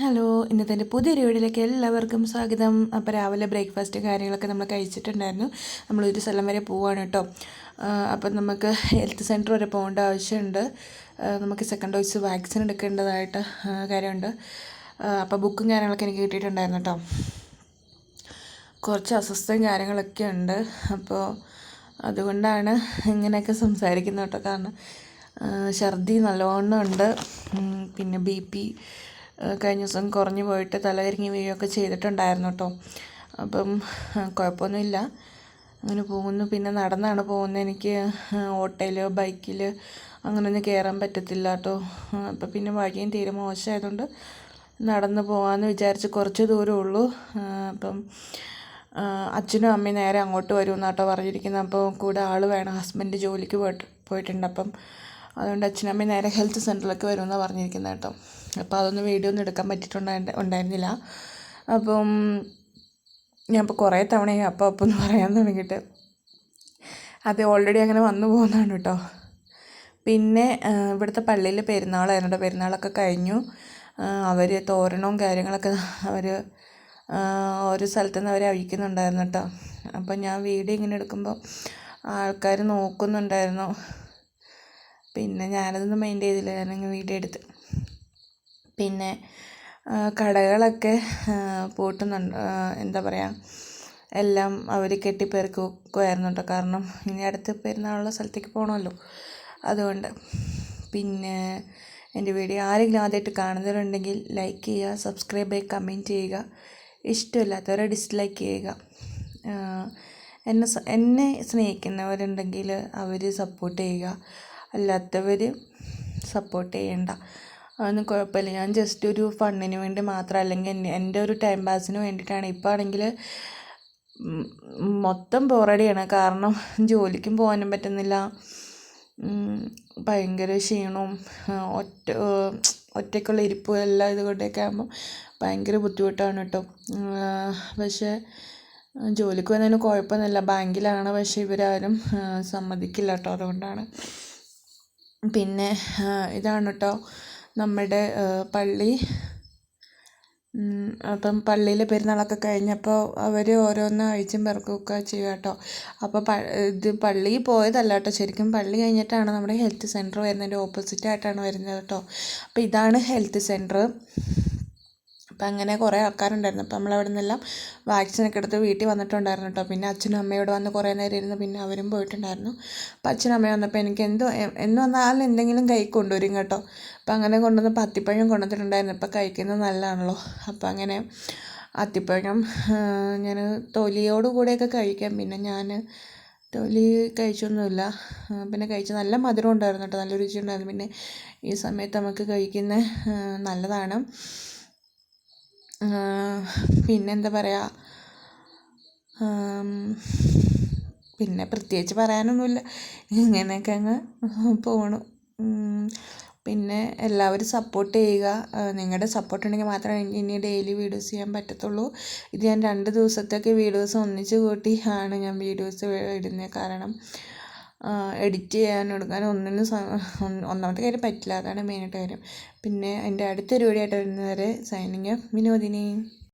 Hello ഇന്നത്തെ എന്റെ പുതിയൊരു വീഡിയോയിലേക്ക് എല്ലാവർക്കും സ്വാഗതം. അപ്പോൾ രാവിലെ ബ്രേക്ക്ഫാസ്റ്റ് കാര്യങ്ങളൊക്കെ നമ്മൾ കഴിച്ചിട്ടുണ്ടായിരുന്നു. നമ്മൾ ഒരു സ്ഥലം വരെ പോവാണ് കേട്ടോ. അപ്പം നമുക്ക് ഹെൽത്ത് സെന്റർ വരെ പോകേണ്ട ആവശ്യമുണ്ട്. നമുക്ക് സെക്കൻഡ് ഡോസ് വാക്സിൻ എടുക്കേണ്ടതായിട്ട് കാര്യമുണ്ട്. അപ്പോൾ ബുക്കും കാര്യങ്ങളൊക്കെ എനിക്ക് കിട്ടിയിട്ടുണ്ടായിരുന്നു കേട്ടോ. കുറച്ച് അസ്വസ്ഥയും കാര്യങ്ങളൊക്കെ ഉണ്ട്. അപ്പോൾ അതുകൊണ്ടാണ് ഇങ്ങനെയൊക്കെ സംസാരിക്കുന്നത് കേട്ടോ. കാരണം ഛർദി നല്ലവണ്ണം ഉണ്ട്. പിന്നെ ബി പി കഴിഞ്ഞ ദിവസം കുറഞ്ഞു പോയിട്ട് തലകരിങ്ങി വീഴുകയൊക്കെ ചെയ്തിട്ടുണ്ടായിരുന്നു കേട്ടോ. അപ്പം കുഴപ്പമൊന്നുമില്ല. അങ്ങനെ പോകുന്നു. പിന്നെ നടന്നാണ് പോകുന്നത്. എനിക്ക് ഓട്ടോയിൽ ബൈക്കിൽ അങ്ങനെയൊന്നും കയറാൻ പറ്റത്തില്ല കേട്ടോ. അപ്പം പിന്നെ വഴിയും തീരെ മോശമായതുകൊണ്ട് നടന്ന് പോകാമെന്ന് വിചാരിച്ച് കുറച്ച് ദൂരമേ ഉള്ളൂ. അപ്പം അച്ഛനും അമ്മയും നേരെ അങ്ങോട്ട് വരുമെന്നാട്ടോ പറഞ്ഞിരിക്കുന്നത്. അപ്പോൾ കൂടെ ആൾ വേണം. ഹസ്ബൻഡ് ജോലിക്ക് പോയിട്ട് പോയിട്ടുണ്ട്. അപ്പം അതുകൊണ്ട് അച്ഛനും അമ്മയും നേരെ ഹെൽത്ത് സെന്ററിലേക്ക് വരുമെന്നാണ് പറഞ്ഞിരിക്കുന്നത് കേട്ടോ. അപ്പോൾ അതൊന്നും വീഡിയോ ഒന്നും എടുക്കാൻ പറ്റിയിട്ടുണ്ടായി ഉണ്ടായിരുന്നില്ല. അപ്പം ഞാൻ ഇപ്പോൾ കുറേ തവണയായി അപ്പം അപ്പം എന്ന് പറയാൻ തുടങ്ങിയിട്ട് അത് ഓൾറെഡി അങ്ങനെ വന്നു പോകുന്നതാണ് കേട്ടോ പിന്നെ ഇവിടുത്തെ പള്ളിയിൽ പെരുന്നാളായിരുന്നു പെരുന്നാളൊക്കെ കഴിഞ്ഞു. അവർ തോരണവും കാര്യങ്ങളൊക്കെ അവർ ഒരു സ്ഥലത്തു നിന്ന് അവർ അഴിക്കുന്നുണ്ടായിരുന്നു കേട്ടോ അപ്പം ഞാൻ വീഡിയോ ഇങ്ങനെ എടുക്കുമ്പോൾ ആൾക്കാർ നോക്കുന്നുണ്ടായിരുന്നു. പിന്നെ ഞാനതൊന്നും മൈൻഡ് ചെയ്തില്ല. ഞാനങ്ങ് വീഡിയോ എടുത്ത് പിന്നെ കടകളൊക്കെ പൂട്ടുന്നുണ്ട്. എന്താ പറയുക എല്ലാം അവർ കെട്ടിപ്പെറുക്കുമായിരുന്നു കേട്ടോ കാരണം ഇനി അടുത്ത് പെരുന്നാളുള്ള സ്ഥലത്തേക്ക് പോകണമല്ലോ അതുകൊണ്ട് പിന്നെ എന്റെ വീഡിയോ ആരെങ്കിലും ആദ്യമായിട്ട് കാണുന്നവരുണ്ടെങ്കിൽ ലൈക്ക് ചെയ്യുക സബ്സ്ക്രൈബ് ചെയ്യുക കമന്റ് ചെയ്യുക. ഇഷ്ടമില്ലാത്തവരെ ഡിസ്ലൈക്ക് ചെയ്യുക. എന്നെ എന്നെ സ്നേഹിക്കുന്നവരുണ്ടെങ്കിൽ അവർ സപ്പോർട്ട് ചെയ്യുക. അല്ലാത്തവർ സപ്പോർട്ട് ചെയ്യണ്ട. അതൊന്നും കുഴപ്പമില്ല. ഞാൻ ജസ്റ്റ് ഒരു ഫണ്ണിന് വേണ്ടി മാത്രം അല്ലെങ്കിൽ എന്റെ ഒരു ടൈം പാസിന് വേണ്ടിയിട്ടാണ്. ഇപ്പോൾ ആണെങ്കിൽ മൊത്തം ബോറടിയാണ് കാരണം ജോലിക്കും പോകാനും പറ്റുന്നില്ല. ഭയങ്കര ക്ഷീണവും ഒറ്റ ഒറ്റയ്ക്കുള്ള ഇരിപ്പും എല്ലാം ഇതുകൊണ്ടൊക്കെ ആകുമ്പോൾ ഭയങ്കര ബുദ്ധിമുട്ടാണ് കേട്ടോ. പക്ഷേ ജോലിക്ക് വന്നതിന് കുഴപ്പമൊന്നുമില്ല. ബാങ്കിലാണ് പക്ഷേ ഇവരാരും സമ്മതിക്കില്ല കേട്ടോ. അതുകൊണ്ടാണ്. പിന്നെ ഇതാണ് കേട്ടോ. നമ്മുടെ പള്ളി. അപ്പം പള്ളിയിൽ പെരുന്നാളൊക്കെ കഴിഞ്ഞപ്പോൾ അവർ ഓരോന്ന് അഴിച്ചും പെറുക്കുകയൊക്കെ ചെയ്യും കേട്ടോ. അപ്പോൾ ഇത് പള്ളിയിൽ പോയതല്ല കേട്ടോ. ശരിക്കും പള്ളി കഴിഞ്ഞിട്ടാണ് നമ്മുടെ ഹെൽത്ത് സെന്റർ വരുന്നതിന്റെ ഓപ്പോസിറ്റ് ആയിട്ടാണ് വരുന്നത് കേട്ടോ. അപ്പോൾ ഇതാണ് ഹെൽത്ത് സെന്റർ അപ്പം അങ്ങനെ കുറേ ആൾക്കാരുണ്ടായിരുന്നു. അപ്പം നമ്മൾ അവിടെ നിന്നെല്ലാം വാക്സിനൊക്കെ എടുത്ത് വീട്ടിൽ വന്നിട്ടുണ്ടായിരുന്നു കേട്ടോ. പിന്നെ അച്ഛനും അമ്മയോട് വന്ന് കുറേ നേരം ഇരുന്ന് പിന്നെ അവരും പോയിട്ടുണ്ടായിരുന്നു. അപ്പം അച്ഛനും അമ്മയും വന്നപ്പോൾ എനിക്ക് എന്തോ എന്ന് വന്നാലും എന്തെങ്കിലും കൈ കൊണ്ടുവരും കേട്ടോ. അപ്പം അങ്ങനെ കൊണ്ടുവന്ന് പത്തിപ്പഴം കൊണ്ടുവന്നിട്ടുണ്ടായിരുന്നു. ഇപ്പം കഴിക്കുന്നത് നല്ലതാണല്ലോ. അപ്പം അങ്ങനെ അത്തിപ്പഴം ഞാൻ തൊലിയോട് കൂടെയൊക്കെ കഴിക്കാം. പിന്നെ ഞാൻ തൊലി കഴിച്ചൊന്നുമില്ല. പിന്നെ കഴിച്ച നല്ല മധുരം ഉണ്ടായിരുന്നു കേട്ടോ. നല്ല രുചി ഉണ്ടായിരുന്നു പിന്നെ ഈ സമയത്ത് നമുക്ക് കഴിക്കുന്ന നല്ലതാണ്. പിന്നെ എന്താ പറയുക പിന്നെ പ്രത്യേകിച്ച് പറയാനൊന്നുമില്ല. ഇങ്ങനെയൊക്കെ അങ്ങ് പോണു. പിന്നെ എല്ലാവരും സപ്പോർട്ട് ചെയ്യുക. നിങ്ങളുടെ സപ്പോർട്ട് ഉണ്ടെങ്കിൽ മാത്രമേ എനിക്ക് ഇനി ഡെയിലി വീഡിയോസ് ചെയ്യാൻ പറ്റത്തുള്ളൂ. ഇത് ഞാൻ രണ്ട് ദിവസത്തേക്ക് വീഡിയോസ് ഒന്നിച്ച് കൂട്ടിയാണ് ഞാൻ വീഡിയോസ് ഇടുന്നത്. കാരണം എഡിറ്റ് ചെയ്യാനും എടുക്കാനും ഒന്നിനും ഒന്നാമത്തെ കാര്യം പറ്റില്ല. അതാണ് മെയിനായിട്ട് കാര്യം. പിന്നെ എന്റെ അടുത്തൊരു വീഡിയോ ആയിട്ട് വരുന്നവരെ സൈനിങ് വിനോദിനി.